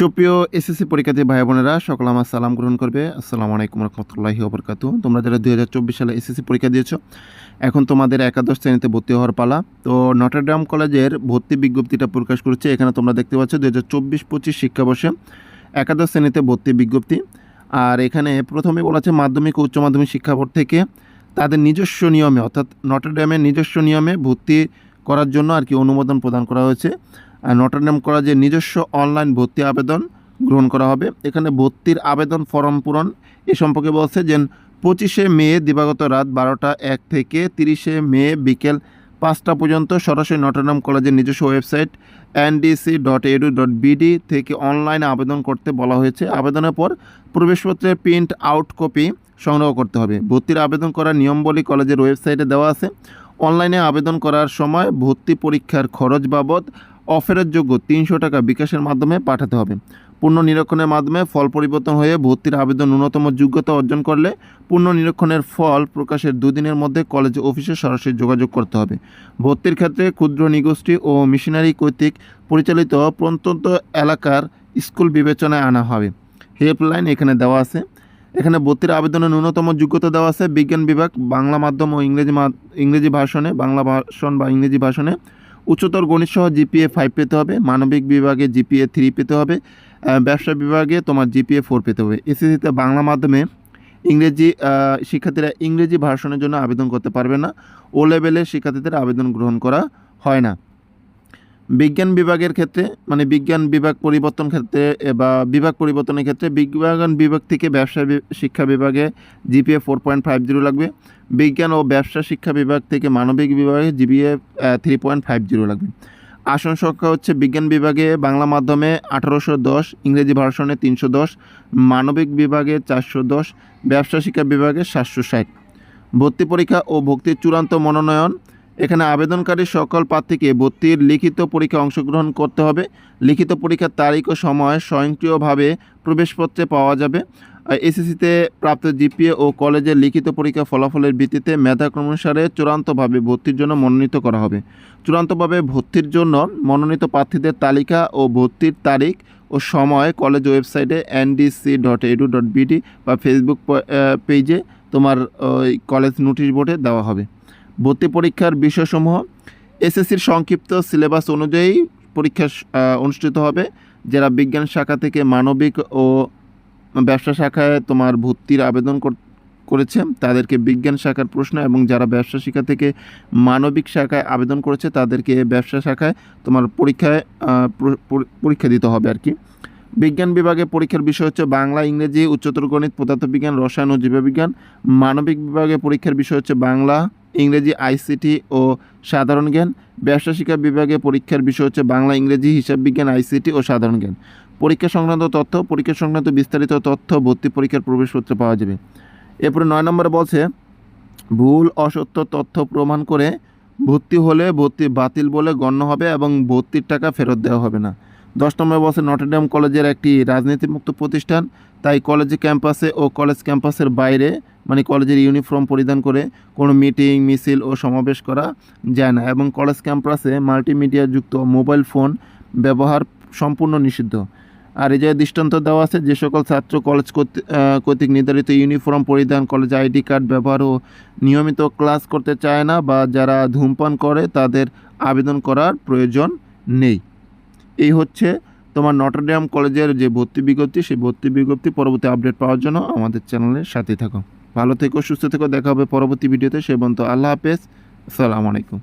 সুপ্রিয় এসএসসি পরীক্ষার্থী ভাই বোনেরা, সকল আমার সালাম গ্রহণ করবে। আসসালামু আলাইকুম রহমতুল্লাহি ওবরকাতু তোমরা যারা দুই হাজার চব্বিশ সালে এসএসসি পরীক্ষা দিয়েছ, এখন তোমাদের একাদশ শ্রেণীতে ভর্তি হওয়ার পালা। তো নটরডাম কলেজের ভর্তি বিজ্ঞপ্তিটা প্রকাশ করেছে। এখানে তোমরা দেখতে পাচ্ছ দুই হাজার চব্বিশ পঁচিশ শিক্ষাবর্ষে একাদশ শ্রেণীতে ভর্তি বিজ্ঞপ্তি। আর এখানে প্রথমে বলা আছে মাধ্যমিক ও উচ্চ মাধ্যমিক শিক্ষা বোর্ড থেকে তাদের নিজস্ব নিয়মে, অর্থাৎ নটরডামের নিজস্ব নিয়মে ভর্তি করার জন্য আর কি অনুমোদন প্রদান করা হয়েছে। নটরডেম কলেজের নিজস্ব অনলাইন ভর্তি আবেদন গ্রহণ করা হবে। এখানে ভর্তির আবেদন ফর্ম পূরণ এ সম্পর্কে বলছে যে, পঁচিশে মে দিবাগত রাত বারোটা এক থেকে তিরিশে মে বিকেল পাঁচটা পর্যন্ত সরাসরি নটরডেম কলেজের নিজস্ব website NDC dot edu dot BD থেকে অনলাইনে আবেদন করতে বলা হয়েছে। আবেদনের পর প্রবেশপত্রের প্রিন্ট আউট কপি সংগ্রহ করতে হবে। ভর্তির আবেদন করার নিয়মবলী কলেজের ওয়েবসাইটে দেওয়া আছে। অনলাইনে আবেদন করার সময় ভর্তি পরীক্ষার খরচ বাবদ অফারের যোগ্য তিনশো টাকা বিকাশের মাধ্যমে পাঠাতে হবে। পূর্ণ নিরীক্ষণের মাধ্যমে ফল পরিবর্তন হয়ে ভর্তির আবেদন ন্যূনতম যোগ্যতা অর্জন করলে পূর্ণ নিরীক্ষণের ফল প্রকাশের দুদিনের মধ্যে কলেজ অফিসে সরাসরি যোগাযোগ করতে হবে। ভর্তির ক্ষেত্রে ক্ষুদ্র নিগোষ্ঠী ও মিশনারি কর্তৃক পরিচালিত প্রত্যন্ত এলাকার স্কুল বিবেচনায় আনা হবে। হেল্পলাইন এখানে দেওয়া আছে। এখানে ভর্তির আবেদনে ন্যূনতম যোগ্যতা দেওয়া আছে। বিজ্ঞান বিভাগ, বাংলা মাধ্যম ও ইংরেজি ইংরেজি ভাষণে, বাংলা ভাষণ বা ইংরেজি ভাষণে উচ্চতর গণিত সহ জিপিএ ফাইভ পেতে হবে, মানবিক বিভাগে জিপিএ থ্রি পেতে হবে ব্যবসা বিভাগে তোমার জিপিএ ফোর পেতে হবে। এসএসসিতে বাংলা মাধ্যমে ইংরেজি শিক্ষার্থীরা ইংরেজি ভার্সনের জন্য আবেদন করতে পারবে না। ও লেভেলের শিক্ষার্থীদের আবেদন গ্রহণ করা হয় না। বিজ্ঞান বিভাগের ক্ষেত্রে মানে বিজ্ঞান বিভাগ পরিবর্তন ক্ষেত্রে বা বিভাগ পরিবর্তনের ক্ষেত্রে বিজ্ঞান বিভাগ থেকে ব্যবসা শিক্ষা বিভাগে GPA four point five zero লাগবে। বিজ্ঞান ও ব্যবসা শিক্ষা বিভাগ থেকে মানবিক বিভাগে GPA three point five zero লাগবে। আসন সংখ্যা হচ্ছে বিজ্ঞান বিভাগে বাংলা মাধ্যমে আঠারোশো দশ, ইংরেজি ভার্সনে তিনশো দশ, মানবিক বিভাগে চারশো দশ, ব্যবসা শিক্ষা বিভাগে সাতশো ষাট। ভর্তি পরীক্ষা ও ভর্তির চূড়ান্ত মনোনয়ন এখানে আবেদনকারী সকল প্রার্থীকে ভর্তির লিখিত পরীক্ষায় অংশগ্রহণ করতে হবে। লিখিত পরীক্ষার তারিখ ও সময় স্বয়ংক্রিয়ভাবে প্রবেশপত্রে পাওয়া যাবে। এসএসসিতে প্রাপ্ত জিপিএ ও কলেজের লিখিত পরীক্ষা ফলাফলের ভিত্তিতে মেধাক্রম অনুসারে চূড়ান্তভাবে ভর্তির জন্য মনোনীত করা হবে। চূড়ান্তভাবে ভর্তির জন্য মনোনীত প্রার্থীদের তালিকা ও ভর্তির তারিখ ও সময় কলেজ ওয়েবসাইটে NDC dot edu dot BD বা ফেসবুক পেজে তোমার, ওই কলেজ নোটিশ বোর্ডে দেওয়া হবে। ভর্তি পরীক্ষার বিষয়সমূহ এসএসসির সংক্ষিপ্ত সিলেবাস অনুযায়ী পরীক্ষা অনুষ্ঠিত হবে। যারা বিজ্ঞান শাখা থেকে মানবিক ও ব্যবসা শাখায় তোমার ভর্তির আবেদন কর- করেছে, তাদেরকে বিজ্ঞান শাখার প্রশ্ন এবং যারা ব্যবসা শিক্ষা থেকে মানবিক শাখায় আবেদন করেছে, তাদেরকে ব্যবসা শাখায় তোমার পরীক্ষায় পরীক্ষা দিতে হবে আর কি। বিজ্ঞান বিভাগে পরীক্ষার বিষয় হচ্ছে বাংলা, ইংরেজি, উচ্চতর গণিত, পদার্থবিজ্ঞান, রসায়ন ও জীববিজ্ঞান। মানবিক বিভাগে পরীক্ষার বিষয় হচ্ছে বাংলা ইংরেজি, আইসিটি ও সাধারণ জ্ঞান। ব্যবসা শিক্ষা বিভাগে পরীক্ষার বিষয় হচ্ছে বাংলা, ইংরেজি, হিসাব বিজ্ঞান, আইসিটি ও সাধারণ জ্ঞান। পরীক্ষা সংক্রান্ত তথ্য, পরীক্ষা সংক্রান্ত বিস্তারিত তথ্য ভর্তি পরীক্ষার প্রবেশপত্রে পাওয়া যাবে। এরপরে নয় নম্বরে বলছে, ভুল, অসত্য তথ্য প্রমাণ করে ভর্তি হলে ভর্তি বাতিল বলে গণ্য হবে এবং ভর্তির টাকা ফেরত দেওয়া হবে না। দশ নম্বর বছর নটরডেম কলেজের একটি রাজনীতিমুক্ত প্রতিষ্ঠান। তাই কলেজ ক্যাম্পাসে ও কলেজ ক্যাম্পাসের বাইরে মানে কলেজের ইউনিফর্ম পরিধান করে কোনো মিটিং, মিছিল ও সমাবেশ করা যায় না এবং কলেজ ক্যাম্পাসে মাল্টিমিডিয়া যুক্ত মোবাইল ফোন ব্যবহার সম্পূর্ণ নিষিদ্ধ। আর এই যে দৃষ্টান্ত দেওয়া আছে যে সকল ছাত্র কলেজ কর্তৃ- কর্তৃক নির্ধারিত ইউনিফর্ম পরিধান, কলেজ আইডি কার্ড ব্যবহার ও নিয়মিত ক্লাস করতে চায় না বা যারা ধূমপান করে তাদের আবেদন করার প্রয়োজন নেই। এই হচ্ছে তোমার নটরডেম কলেজের যে ভর্তি বিজ্ঞপ্তি, সেই ভর্তি বিজ্ঞপ্তি পরবর্তী আপডেট পাওয়ার জন্য আমাদের চ্যানেলের সাথে থাকো। ভালো থেকো, সুস্থ থেকো, দেখা হবে পরবর্তী ভিডিওতে। সে পর্যন্ত আল্লাহ হাফেজ। আসসালামু আলাইকুম।